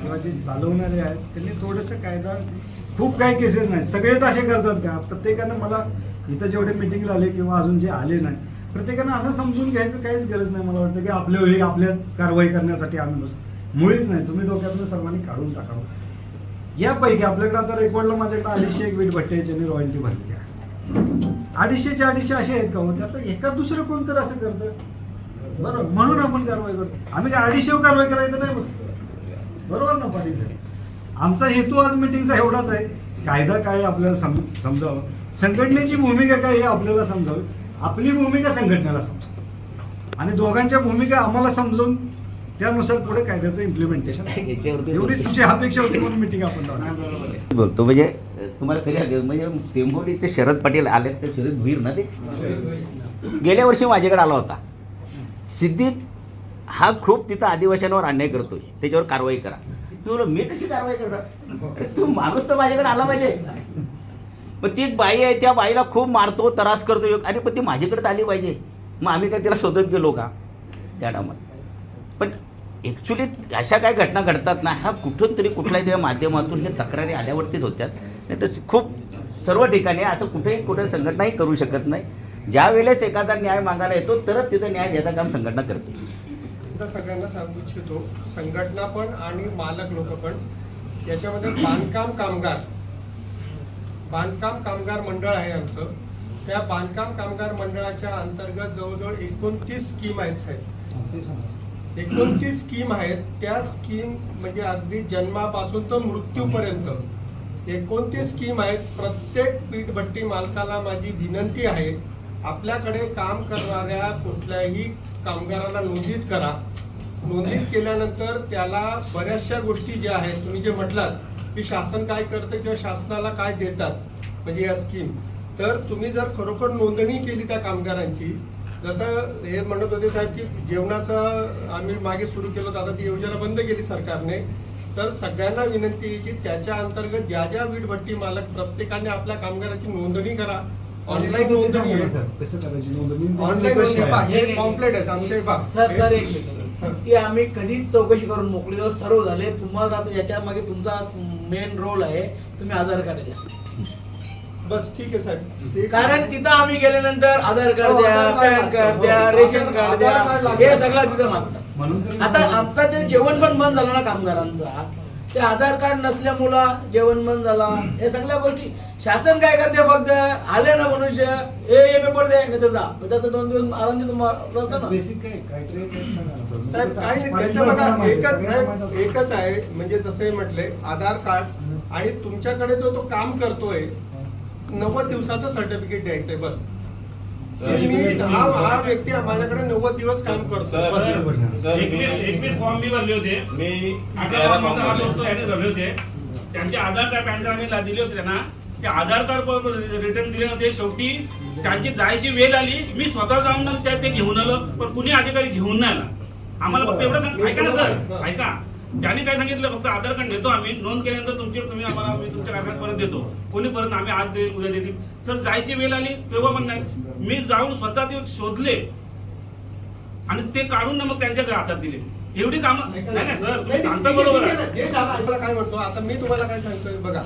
किंवा जे चालवणारे आहेत त्यांनी थोडंसं कायदा खूप काही केसेस नाही. सगळेच असे करतात का? प्रत्येकानं मला इथं जेवढे मिटिंगला आले किंवा अजून जे आले नाही प्रत्येकानं असं समजून घ्यायचं काहीच गरज नाही. मला वाटतं की आपल्या वेळी आपल्या कारवाई करण्यासाठी आम्ही बसतो मुळीच नाही. तुम्ही डोक्यातून सर्वांनी काढून टाकावं यापैकी आपल्याकडे आता रेकॉर्डला माझ्याकडे अडीचशे एक वीट भट्टे आहेत, ज्यांनी रॉयल्टी भरली आहे. अडीचशेचे अडीचशे असे आहेत का हो? त्यात एका दुसरं कोणतं असं करतं? बरोबर म्हणून आपण कारवाई करतो. आम्ही काय अडीचशे कारवाई करायचं नाही बघ बरोबर ना पाटील आमचा हेतू आज मिटिंगचा एवढाच आहे. कायदा काय आपल्याला सम समजावं? संघटनेची भूमिका काय हे आपल्याला समजावं? आपली भूमिका संघटनेला समजावं. आणि दोघांच्या भूमिका आम्हाला समजून त्यानुसार पुढे कायद्याचं इम्प्लिमेंटेशन याच्यावरती एवढीच तुमची अपेक्षा होती म्हणून मिटिंग आपण. बोलतो म्हणजे तुम्हाला खरी म्हणजे टेंभोलीचे शरद पाटील आले ते शरद भीर ना ते? गेल्या वर्षी माझ्याकडे आला होता. सिद्दीक हा खूप तिथं आदिवाशांवर अन्याय करतोय. त्याच्यावर कारवाई करा. मी बोललो मी कशी कारवाई करणार? अरे तू माणूस तर माझ्याकडे आला पाहिजे. मग ती एक बाई आहे त्या बाईला खूप मारतो त्रास करतो आणि पण ती माझ्याकडे आली पाहिजे. मग आम्ही काय तिला शोधत गेलो का? त्या टायमात पण ॲक्च्युली अशा काय घटना घडतात ना ह्या कुठून तरी कुठल्याही तरी माध्यमातून हे तक्रारी आल्यावरतीच होत्यात. नाही तर खूप सर्व ठिकाणी असं कुठेही कुठे संघटनाही करू शकत नाही. ज्या वेळेस एखादा न्याय मागायला येतो तरच तिथं न्याय द्यायचं काम संघटना करते. आता सगळ्यांना सांगू इच्छितो. संघटना पण आणि मालक लोक पण. याच्यामध्ये बांधकाम कामगार. बांधकाम कामगार मंडळ आहे आमचं. त्या बांधकाम कामगार मंडळाच्या अंतर्गत जवळजवळ एकोणतीस स्कीम आहेत साहेब. एकोणतीस स्कीम आहेत. त्या स्कीम म्हणजे अगदी जन्मापासून तर मृत्यूपर्यंत. एकोणतीस स्कीम आहेत. प्रत्येक पीठभट्टी मालकाला माझी विनंती आहे. आपल्याकडे काम करणाऱ्या कुठल्याही कामगाराला नोंदीत करा. नोंदणीत केल्यानंतर त्याला बऱ्याचशा गोष्टी ज्या आहेत तुम्ही जे म्हटलात की शासन काय करतं किंवा शासनाला काय देतात म्हणजे या स्कीम तर तुम्ही जर खरोखर नोंदणी केली त्या कामगारांची जसं हे म्हणत होते साहेब की जेवणाचं आम्ही मागे सुरू केलं आता ती योजना बंद केली सरकारने. तर सगळ्यांना विनंती आहे की त्याच्या अंतर्गत ज्या ज्या वीटभट्टी मालक प्रत्येकाने आपल्या कामगाराची नोंदणी करा. ऑनलाईन नोंदणी आहे तसं करायची नोंदणी ऑनलाईन कशी नोंदणी पहा, आहे? हे पॉम्पलेट आहेत आमचे पहा. सर सर एक. मिनिट ती आम्ही कधीच चौकशी करून मोकळी जेव्हा सर्व झाले तुम्हाला आता याच्या मागे तुमचा मेन रोल आहे तुम्ही आधार कार्ड द्या बस ठीक आहे साहेब ते- कारण तिथं आम्ही गेल्यानंतर आधार कार्ड हो, द्या आधार कार्ड पॅन कार्ड लागतं. द्या हो, रेशन कार्ड द्या आधार कार्ड लागतं. हे सगळं तिथं मागतात म्हणून तर मी आता. आमचं ते जेवण पण बंद झालं ना कामगारांचा ते आधार कार्ड नसल्यामुळं जेवण बंद झाला. हे सगळ्या गोष्टी. शासन काय करते फक्त? आले ना मनुष्य. हे पेपर द्या नाही तर जा. त्याचं दोन दिवस आराम तुम्हाला ना. बेसिक काय. साहेब काही नाही. एकच साहेब. एकच आहे. म्हणजे जसं म्हटले आधार कार्ड आणि तुमच्याकडे जो तो काम करतोय नव्वद दिवसाचं सर्टिफिकेट द्यायचंय बस. हा हा व्यक्ती माझ्याकडे नव्वद दिवस काम करतो. एकवीस एकवीस फॉर्म मी भरले होते. मी भरले. दोस्त याने भरले होते. त्यांचे आधार कार्ड पॅन कार्ड आम्ही ला- दिले होते त्यांना. ते आधार कार्ड रिटर्न दिले नव्हते. शेवटी त्यांची जायची वेळ आली. मी स्वतः जाऊन ना त्या ते घेऊन आलो पण कुणी अधिकारी घेऊन नाही आला. आम्हाला फक्त एवढं ऐका ना सर. ऐका. त्यांनी काय सांगितलं? फक्त आधार कार्ड देतो आम्ही. नोंद केल्यानंतर तुमचे तुम्ही आम्हाला आम्ही तुमच्या कारखान्यात परत देतो. कोणी परत आम्ही आज देईल उद्या देतील. सर जायची वेळ आली तेव्हा पण नाही. मी जाऊन स्वतः ते शोधले. आणि ते काढून ना मग त्यांच्या हातात दिले. एवढी कामं नाही नाही सर तुम्ही सांगता बरोबर आहे. जे झालं आपल्याला काय म्हणतो आता मी तुम्हाला काय सांगतोय बघा.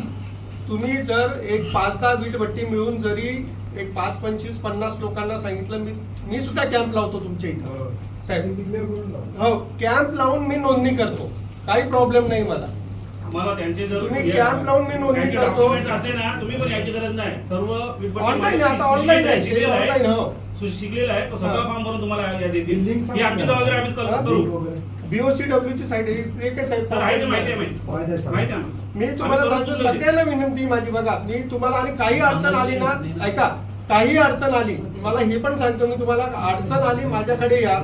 तुम्ही जर एक पाच दहा वीटभट्टी मिळून जरी एक पाच पंचवीस पन्नास लोकांना सांगितलं मी मी सुद्धा कॅम्प लावतो तुमच्या इथं. साहेब. करून लावा. हो कॅम्प लावून मी नोंदणी करतो. काही प्रॉब्लेम नाही मला आम्हाला त्यांचे जर तुम्ही कॅम्प लावून मी नोंदणी त्यांचे करतो. documents असले ना तुम्ही पण याची गरज नाही सर्व वीटभट्टी Online मालक आहे, आता online आहे, शिकलेला आहे, हो. सु- शिकलेला आहे तो स्वतः. फॉर्म भरून तुम्हाला या देतील Link ही सांगा आमची ना. जबाबदारी आम्हीच हा? करू- Link करू वगैरे. बीओसी ची आहे सर आहे ते माहिती आहे माहिती माहिती आहे, सर. माहिती आहे आम्हाला. मी तुम्हाला आम्ही सांगतो करून. सगळ्यांना विनंती माझी बघा मी तुम्हाला आणि काही अडचण आली ना ऐका काही अडचण आली मला हे पण सांगतो मी तुम्हाला अडचण आली माझ्याकडे या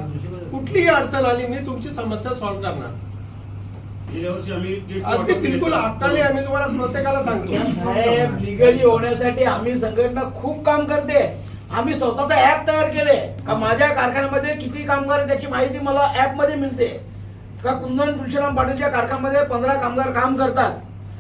कुठलीही अडचण आली मी तुमची समस्या सॉल्व्ह करणार गेल्या वर्षी आम्ही gates अगदी. बिलकुल हक्काने आम्ही तुम्हाला प्रत्येकाला सांगतो. साहेब लिगली होण्यासाठी आम्ही संघटना खूप काम करते. आम्ही स्वतःचा ऍप तयार केले. का माझ्या कारखान्यामध्ये किती कामगार आहेत त्याची माहिती मला ऍपमध्ये मिळते. का कुंदन तुळशीराम पाटीलच्या कारखान्यामध्ये पंधरा कामगार काम करतात.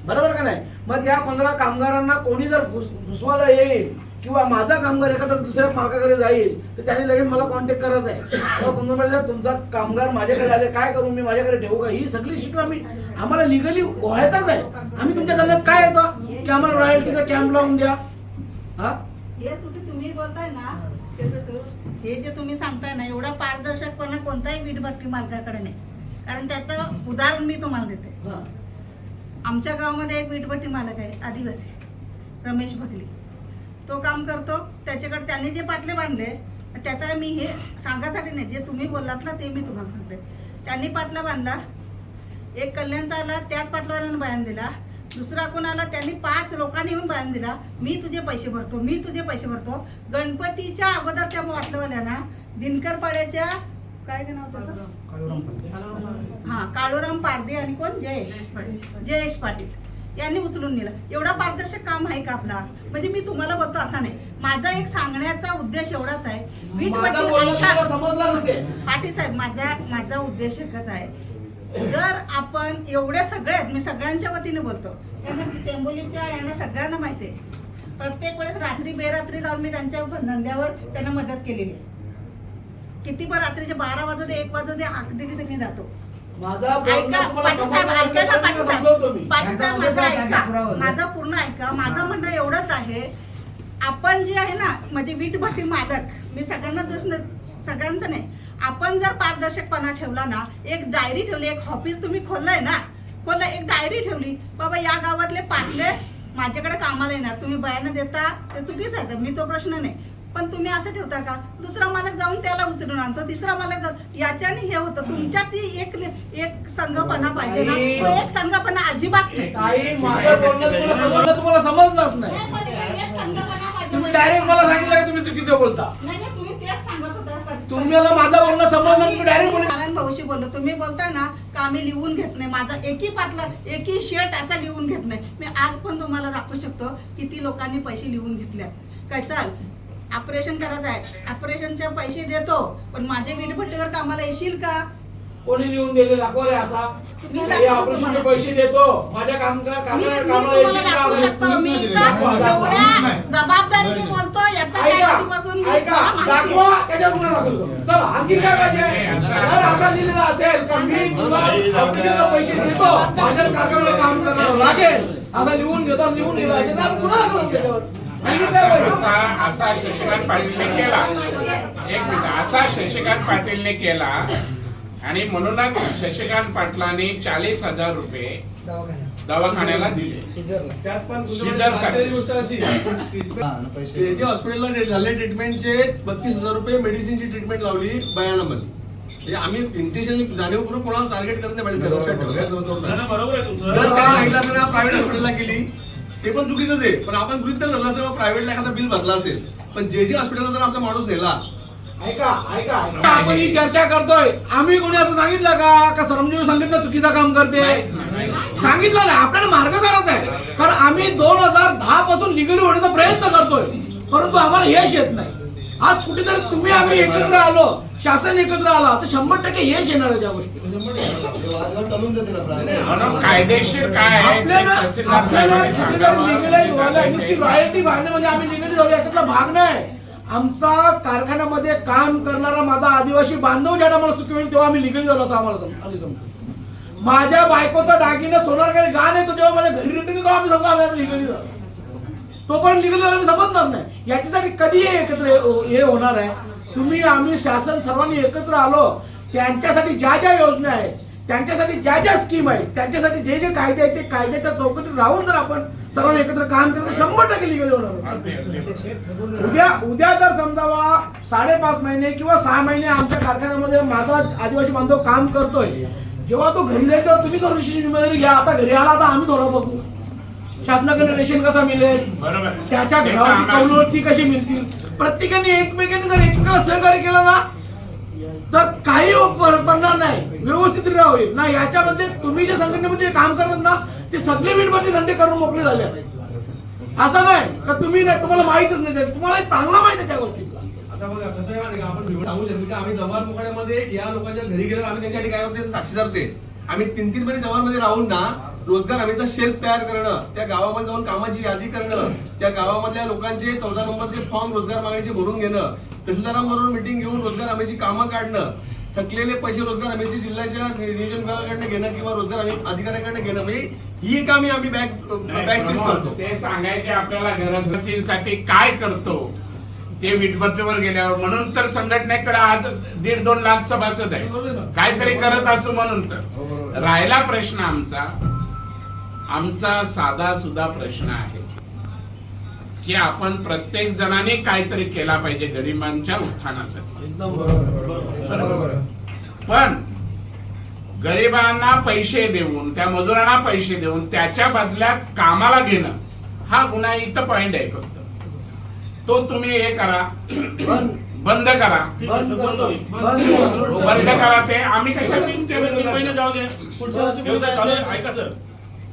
बरोबर का नाही? मग त्या पंधरा कामगारांना कोणी जर घुस- घुसवायला येईल किंवा माझा कामगार एखादा दुसऱ्या मालकाकडे जाईल तर त्याने लगेच मला कॉन्टॅक्ट करायचा आहे. कुंदनवाडी साहेब तुमचा कामगार माझ्याकडे आले काय करू मी माझ्याकडे ठेवू का? ही सगळी शिट आम्ही आम्हाला लिगली व्हायचाच आहे. आम्ही तुमच्या धंद्यात काय येतं? की आम्हाला रॉयल्टीचा कॅम्प लावून द्या. हा? हे तुम्ही बोलताय ना हे जे तुम्ही सांगताय ना एवढा पारदर्शकपणा कोणताही वीटभट्टी मालकाकडे नाही. कारण त्याचं उदाहरण मी तुम्हाला देते. हा. आमच्या गावामध्ये एक वीटभट्टी मालक आहे आदिवासी रमेश भगली. तो काम करतो त्याच्याकडे त्यांनी जे पाटले बांधले त्याचा मी हे सांगासाठी नाही जे तुम्ही बोललात ना ते मी तुम्हाला सांगते. त्यांनी पाटला बांधला एक कल्याणचा आला त्याच पाटलावाल्यानं बयान दिला. दुसरा कोण आला त्यांनी पाच लोकांनी येऊन बयान दिला. मी तुझे पैसे भरतो मी तुझे पैसे भरतो. गणपतीच्या अगोदरच्या पाटलावाल्यांना दिनकर पाड्याच्या काय काय नाव हा काळूराम पारदे आणि कोण? जयेश. जयेश पाटील. यांनी उचलून नेलं. एवढा पारदर्शक काम आहे का आपला? म्हणजे मी तुम्हाला बोलतो असा नाही. माझा एक सांगण्याचा उद्देश एवढाच आहे. वीट पाटील साहेब माझा माझा उद्देश एकच आहे. जर आपण एवढ्या सगळ्यात मी सगळ्यांच्या वतीने बोलतो. टेंबोलीच्या यांना सगळ्यांना माहिती आहे. प्रत्येक वेळेस रात्री बेरात्री जाऊन मी त्यांच्या धंद्यावर त्यांना मदत केलेली आहे. किती पण रात्रीचे बारा वाजू दे एक वाजू दे दिली तर मी जातो. माझा बोलणं ऐका तुम्हाला पाटील साहेब समजलं ऐका ना नसेल, पाटील समजवतो मी साहेब पाटील साहेब माझं ऐका माझं पूर्ण ऐका. माझं म्हणणं एवढंच आहे आपण जे आहे ना म्हणजे वीट भट्टी मालक मी सगळ्यांना दोष सगळ्यांचं नाही. आपण जर पारदर्शकपणा ठेवला ना एक डायरी ठेवली एक ऑफिस तुम्ही खोललंय ना खोललं एक डायरी ठेवली बाबा या गावातले पाटले माझ्याकडे कामाला येणार. तुम्ही बयानं देता ते चुकीचं आहे? मी तो प्रश्न नाही. पण तुम्ही असं ठेवता का? दुसरा मालक जाऊन त्याला उचलून आणतो तिसरा मालक जाऊन याच्याने हे होतं. तुमच्यात ती एक एक संघपणा पाहिजे ना. तो एक संघपणा अजिबात नाही. काही माझं बोलणं तुम्हाला समजलं तुम्हाला समजलंच नाही. नाही, पण एक संघपणा पाहिजे. तुम्ही डायरेक्ट मला सांगितलं की तुम्ही चुकीचं बोलता? नाही नाही तुम्ही तेच सांगत होता. कधी- तुम्हाला माझं बोलणं समजलं आम्ही- तुम्ही डायरेक्ट आम्ही बोलले. नारायण भाऊशी बोललो. तुम्ही बोलताय ना का आम्ही लिहून घेत नाही? माझा एकही पाटला एकही शर्ट असा लिहून घेत नाही. मी आज पण तुम्हाला दाखवू शकतो किती लोकांनी पैसे लिहून घेतल्यात. काय चाल? ऑपरेशन करायचं आहे. ऑपरेशनचे पैसे देतो पण माझे वीटभट्टीवर कामाला येशील का? कोणी लिहून दिले? दाखव रे असा. मी हे दाखवतो ऑपरेशनचे तुम्हाला. पैसे देतो. माझ्या कामगार मी कामाला मी कामाला तुम्हाला येशील का? दाखवू. शकतो मी तर एवढ्या जबाबदारीने बोलतो याचा काय ऐका. कधीपासून मी ऐका. मला माहिती आहे. दाखवा. त्याच्यावर गुन्हा दाखल करू. चला आणखी काय पाहिजे? जर असा लिहिलेला असेल मी तुला पैसे देतो. माझ्या काकाला काम करावं लागेल. असं लिहून घेतो लिहून दिला गुन्हा दाखल करू त्याच्यावर. असा असा शशिकांत पाटीलने केला. एक मिनिट असा शशिकांत पाटीलने केला आणि म्हणूनच शशिकांत पाटलांनी चाळीस हजार रुपये दवाखान्याला दिले. त्यात पण शिजर आश्चर्याची गोष्ट अशी. ते जे हॉस्पिटलला झाले ट्रीटमेंटचे बत्तीस हजार रुपये मेडिसिनची ट्रीटमेंट लावली बयानामध्ये. म्हणजे आम्ही इंटेन्शनली जाणीवपूर्वक कोणाला टार्गेट करत नाही लक्षात ठेवा, बरोबर. आहे तुमचं. प्रायव्हेट हॉस्पिटलला गेली ते पण चुकीचंच आहे. पण आपण गृहित धरलं असेल प्रायव्हेटला एखादा बिल भरला असेल. पण जे जे हॉस्पिटलला जर आपला माणूस नेला. ऐका ऐका ऐका. आपण ही चर्चा करतोय. आम्ही कोणी असं सांगितलं का? का श्रमजीवी संघटना चुकीचं काम करते? सांगितलं नाही आपल्याला मार्ग करायचा आहे. कारण आम्ही दोन हजार दहा पासून लिगली होण्याचा प्रयत्न करतोय. परंतु आम्हाला यश येत नाही. आज कुठेतरी तुम्ही आम्ही एकत्र आलो शासन एकत्र आला तर शंभर टक्के यश येणार आहे त्या गोष्टी. कायदेशीर काय आपल्याला आपल्याला व्हायला नुसती रॉयल्टी भागणे म्हणजे आम्ही लिगली जाऊ याच्यातला भाग नाही. आमचा कारखान्यामध्ये काम करणारा माझा आदिवासी बांधव ज्या मला सुखी होईल तेव्हा आम्ही लिगली झालो असं आम्हाला आम्ही समजतो. माझ्या बायकोचा दागिनं सोनारकडे गाण येतो तेव्हा माझ्या घरी रिटर्न आम्ही समजा आम्ही लिगली झालो. तोपर्यंत लिगली झालं समजणार नाही. याच्यासाठी कधी एकत्र हे- हे होणार आहे. तुम्ही आम्ही शासन सर्वांनी एकत्र आलो. त्यांच्यासाठी ज्या ज्या योजना आहेत त्यांच्यासाठी ज्या ज्या स्कीम आहेत त्यांच्यासाठी जे जे कायदे आहेत ते कायद्याच्या चौकटीत राहून जर आपण सर्वांनी एकत्र काम केलं तर शंभर टक्के लिगली होणार उद्या उद्या जर समजावा साडेपाच महिने किंवा सहा महिने आमच्या कारखान्यामध्ये माझा आदिवासी बांधव काम करतोय. जेव्हा तो घरी जाईल तेव्हा तुम्ही थोडीशी जिम्मेदारी घ्या. आता घरी आला आता आम्ही थोडं बघू. शासनाकडे रेशन कसा मिळेल? त्याच्या घरावरची कौलवरती कशी मिळतील? प्रत्येकाने एकमेकांनी जर एकमेकाला सहकार्य केलं ना तर काही पडणार नाही. व्यवस्थित होईल ना याच्यामध्ये तुम्ही जे संघटनेमध्ये काम करतात ना ते सगळे वीटमध्ये धंदे करून मोकळे झाले आहेत. असं नाही का तुम्ही नाही तुम्हाला माहितच नाही ते. तुम्हाला चांगला माहीत आहे त्या गोष्टीतला. आता बघा कसं आहे माहिती का? आपण सांगू शकतो की आम्ही जव्हार मुखाड्यामध्ये या लोकांच्या घरी गेल्यावर आम्ही त्यांच्यासाठी काय करतो ते साक्षीदार ते आम्ही तीन तीन महिने जवानमध्ये राहून ना रोजगार हमीचा शेत तयार करणं त्या गावामध्ये जाऊन कामाची यादी करणं त्या गावामधल्या लोकांचे चौदा नंबरचे फॉर्म रोजगार मागणीचे भरून घेणं तहसीलदारांबरोबर मिटिंग घेऊन रोजगार हमीची कामं काढणं थकलेले पैसे रोजगार हमीची जिल्ह्याच्या नियोजन विभागाकडनं घेणं किंवा रोजगार हमी अधिकाऱ्याकडनं घेणं म्हणजे ही कामे आम्ही बॅक बॅक स्टेज करतो. ते सांगायचे आपल्याला गरज नसेलसाठी काय करतो? ते विटभट्टीवर गेल्यावर म्हणून तर संघटनेकडे आज दीड दोन लाख सभासद आहे काहीतरी करत असू म्हणून तर. राहिला प्रश्न आमचा आमचा साधा सुद्धा प्रश्न आहे की आपण प्रत्येक जणाने काहीतरी केला पाहिजे गरिबांच्या उत्थानासाठी. पण गरिबांना पैसे देऊन त्या मजुरांना पैसे देऊन त्याच्या बदल्यात कामाला घेणं हा गुन्हा इथं पॉइंट आहे फक्त. तो तुम्ही हे करा बंद करा. बंद करा. ते. आम्ही कशा तीन महिने जाऊ दे.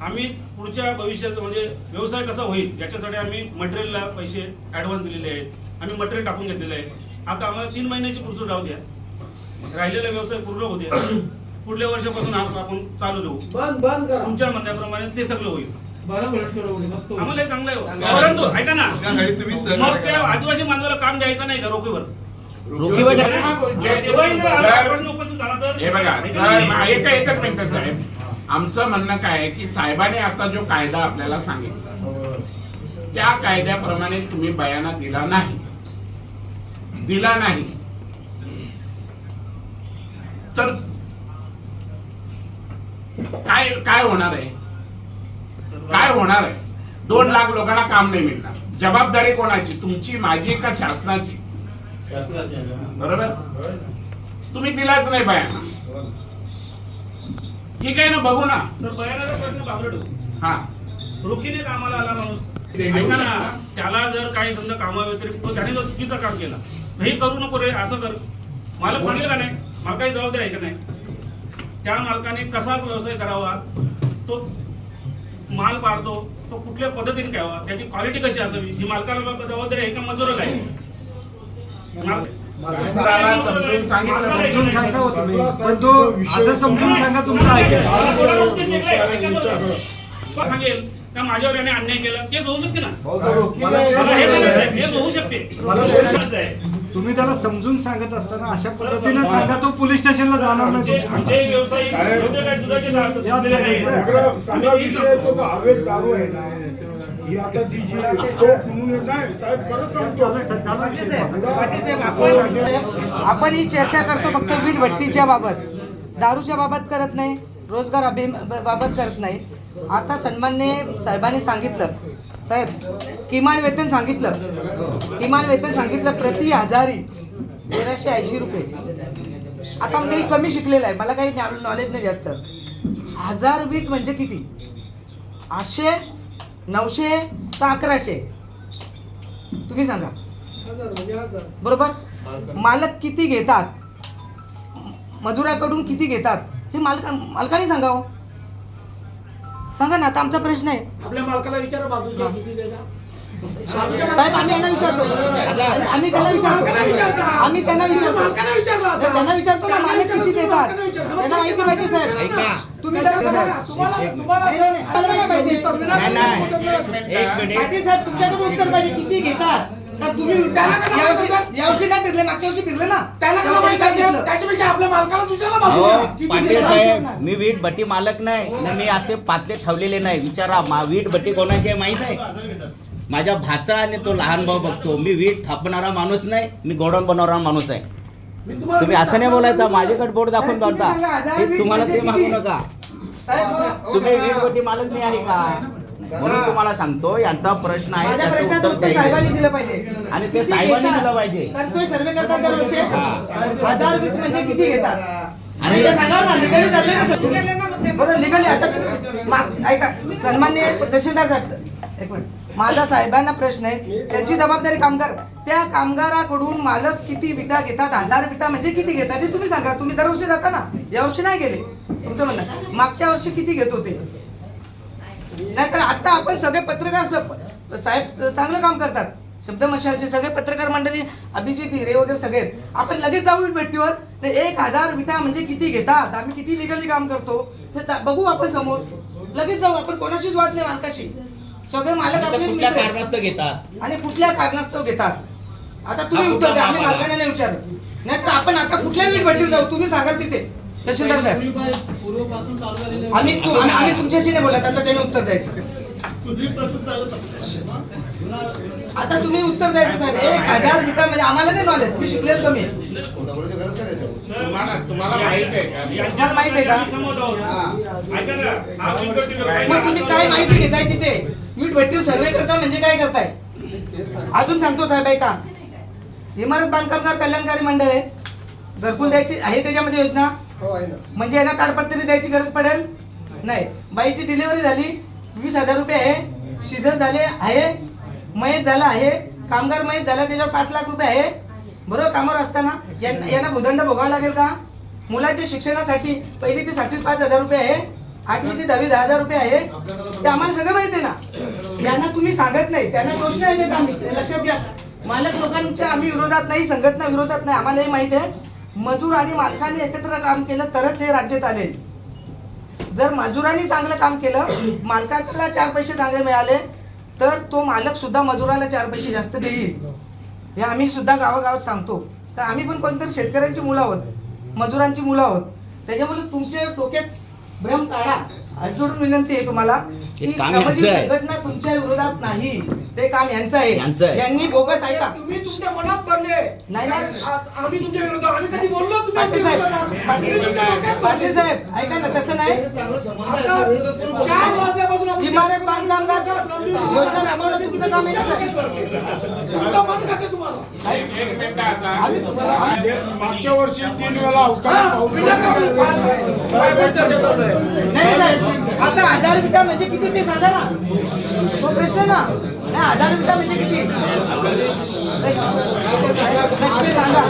आम्ही पुढच्या भविष्यात म्हणजे व्यवसाय कसा होईल याच्यासाठी आम्ही मटेरियलला पैसे ऍडव्हान्स दिलेले आहेत आम्ही मटेरियल टाकून घेतलेले आहे आता आम्हाला तीन महिन्याची पुढचं राहू द्या राहिलेला व्यवसाय पूर्ण होऊ द्या पुढल्या वर्षापासून आप- आपण चालू देऊ बंद बंद करा तुमच्या म्हणण्याप्रमाणे ते सगळं होईल मस्त आम्हाला हे चांगलं आहे परंतु ऐका ना तुम्ही मग त्या आदिवासी माणसाला काम द्यायचं नाही का रोखीवर रोखीवर प्रश्न उपस्थित झाला तर हे बघा एकच मिनिट साहेब आमचं म्हणणं काय आहे की साहेबांनी आता जो कायदा आपल्याला सांगितला त्या कायद्याप्रमाणे तुम्ही बयाना दिला नाही. दिला नाही. तर काय काय होणार आहे? काय होणार आहे? दोन लाख लोकांना काम नाही मिळणार. जबाबदारी कोणाची? तुमची माझी का शासनाची? बरोबर? तुम्ही दिलाच नाही बयाना. ठीक आहे ना बघू ना. सर बयानाचा प्रश्न बाबरट होतो. हा. रोखीने कामाला आला माणूस. ऐका ना. त्याला जर काही समजा कामा व्यतिरिक्त तो त्याने जर चुकीचं काम केलं हे करू नको रे असं कर. मालक सांगेल का नाही? मला काही जबाबदारी आहे का नाही? त्या मालकाने कसा व्यवसाय करावा? तो माल पाडतो तो कुठल्या पद्धतीने घ्यावा? त्याची क्वालिटी कशी असावी? ही मालकाला जबाबदारी आहे का? मजुराला आहे? समजून सांगितलं समजून सांगा हो तुम्ही पण तो असं समजून सांगा तुमचं ऐकेल मला बोलायला उद्देश वेगळा आहे. ऐका जरा. तो सांगेल का माझ्यावर याने अन्याय केला? तेच होऊ शकते ना. हे होऊ शकते. तुम्ही त्याला समजून सांगत असताना अशा पद्धतीने सांगा तो पोलीस स्टेशनला जाणार नाही व्यावसायिक दारू आहे ना. ही आता ती जी शोक म्हणून येत आहे. साहेब खरंच सांगतो. चालू- चालू विषय आपण ही चर्चा करतो फक्त वीट भट्टीच्या बाबत. दारूच्या बाबत करत नाही रोजगार अभिम बाबत करत नाही. आता सन्मान्य साहेबांनी सांगितलं. साहेब किमान वेतन सांगितलं. किमान वेतन सांगितलं प्रति हजारी तेराशे ऐंशी रुपये. आता मी कमी शिकलेला आहे. मला काही नॉलेज नाही जास्त. हजार वीट म्हणजे किती? आठशे नऊशे तर अकराशे? तुम्ही सांगा. बरोबर? मालक किती घेतात? मजुराकडून किती घेतात? हे मालका मालकाने सांगावं सांगा ना आता आमचा प्रश्न आहे. आपल्या मालकाला विचारा बाजूच्या किती देता साहेब आम्ही यांना विचारतो. आम्ही त्यांना विचारतो. आम्ही त्यांना विचारतो. त्यांना विचारतो ना मालक किती देतात. त्यांना माहिती पाहिजे साहेब. तुम्ही पाटील साहेब तुमच्याकडे उत्तर पाहिजे किती घेतात? तुम्ही यावर्षी फिरले? मागच्या वर्षी फिरले ना? त्याच्यापेक्षा आपल्या मालकाला विचारला मी वीट भट्टी मालक नाही. मी असे पातले ठेवलेले नाही. विचारा मा वीट भट्टी कोणाची माहीत आहे. माझ्या भाचा आणि तो लहान भाऊ बघतो. मी वीट थापणारा माणूस नाही मी गोडाऊन बनवणारा माणूस आहे. तुम्ही असं नाही बोलायचं माझ्याकडे बोर्ड दाखवून बोलता हे तुम्हाला ते म्हणजे मागू? नका. साहेब तुम्ही वीट भट्टी मालक मी आहे का? म्हणून तुम्हाला सांगतो यांचा प्रश्न आहे माझ्या त्याचं प्रश्नाचं उत्तर उत्तर साहेबांनी द्यायचं. दिलं पाहिजे. आणि ते साहेबांनी? दिलं पाहिजे. कारण तो सर्वे करतात दरवर्षी हा. हजार वीट म्हणजे किती घेतात? आणि- ते सांगावं ना लिगली चालले ना सर? बरोबर लिगली आता माग- ऐका सन्मान्य तहसीलदार साहेब एक मिनिट. माझा साहेबांना प्रश्न आहे. त्यांची जबाबदारी कामगार. त्या कामगाराकडून मालक किती विटा घेतात हजार विटा म्हणजे किती घेतात हे तुम्ही सांगा. तुम्ही दरवर्षी जाता ना. यावर्षी नाही गेले. तुमचं म्हणणं. मागच्या वर्षी किती घेत होते? नाहीतर आता आपण सगळे पत्रकार साहेब चांगलं काम करतात. शब्द मशालचे सगळे पत्रकार मंडळी अभिजित हिरे वगैरे सगळे. आपण लगेच जाऊ भेटीवर. ते एक हजार विटा म्हणजे किती घेतात? आम्ही किती लिगली काम करतो? ते बघू आपण समोर. लगेच जाऊ. आपण कोणाशीच वाद नाही मालकाशी. सगळे मालक आपले कुठल्या मित्र. आहेत. कारणास्तव घेतात? आणि कुठल्या कारणास्तव घेतात? आता तुम्ही हा उत्तर कुठला द्या आम्ही माल आला? मालकाने नाही विचारू नाहीतर आपण आता कुठल्या वीट भट्टीवर जाऊ? तुम्ही सांगाल तिथे. तहसीलदार साहेब. पूर्वपासून चालू झालेले आम्ही तु- आम्ही आम्ही तुमच्याशी नाही बोलत आता त्याने उत्तर द्यायचं. आता तुम्ही उत्तर द्यायचं साहेब. एक हजार विटा म्हणजे आम्हाला नाही नॉलेज मी शिकलेलं कमी आहे. तुम्हाला माहीत आहे का? तुम्हाला माहीत आहे का? मग तुम्ही काय माहिती घेताय तिथे? वीट भट्टीवर सर्वे करता म्हणजे काय करताय? अजून सांगतो साहेब ऐका. इमारत बांधकामगार कल्याणकारी मंडळ आहे. घरकुल द्यायची आहे त्याच्यामध्ये योजना? हो आहे ना. म्हणजे यांना ताडपत्री द्यायची गरज पडेल? नाही. बाईची डिलिव्हरी झाली वीस हजार रुपये आहे. शिजर झाले आहे. मयत झाला आहे. कामगार मयत झाला त्याच्यावर पाच लाख रुपये आहे. बरोबर कामावर असताना यांना भूदंड भोगावा लागेल का? मुलांच्या शिक्षणासाठी पहिली ते सातवी पाच हजार रुपये आहे. आठवी ते दहावी दहा हजार रुपये आहे. ते आम्हाला सगळं माहिती आहे ना. त्यांना तुम्ही सांगत नाही. त्यांना दोष नाही देत आम्ही. लक्षात घ्या. मालक लोकांच्या आम्ही विरोधात नाही संघटना विरोधात नाही. आम्हाला हे माहिती आहे. मजूर आणि मालकाने एकत्र काम केलं तरच हे राज्य चालेल. जर मजुरांनी चांगलं काम केलं मालकाला चार पैसे चांगले मिळाले तर तो मालक सुद्धा मजुराला चार पैसे जास्त देईल. हे आम्ही सुद्धा गावागावात सांगतो. तर आम्ही पण कोणतरी शेतकऱ्यांची मुलं आहोत. मजुरांची मुलं आहोत. त्याच्यामुळे तुमच्या डोक्यात भ्रम काढा जोडून विनंती आहे तुम्हाला की हे. संघटना तुमच्या विरोधात नाही ते काम यांचं आहे. यांनी बोगस ऐका तुम्ही तुमच्या मनात नाही, नाही. आ- आम्ही तुमच्या विरोधात आम्ही कधी बोललो तुम्ही पाटील साहेब? पाटील साहेब ऐका ना तसं नाही. आता चार वाजल्यापासून आपण- इमारत बांधकामगार योजना तुमचं काम? तुमचं मन खाते तुम्हाला? एक एक मिनिट आता. आम्ही तुम्हाला आम्ही- मागच्या वर्षी तीन वेळा अवकाळी पाऊस नाही नाही साहेब. आता हजार विटा म्हणजे किती ते सांगा ना. तो प्रश्न ना. नाही हजार विटा म्हणजे किती? 来，第三个。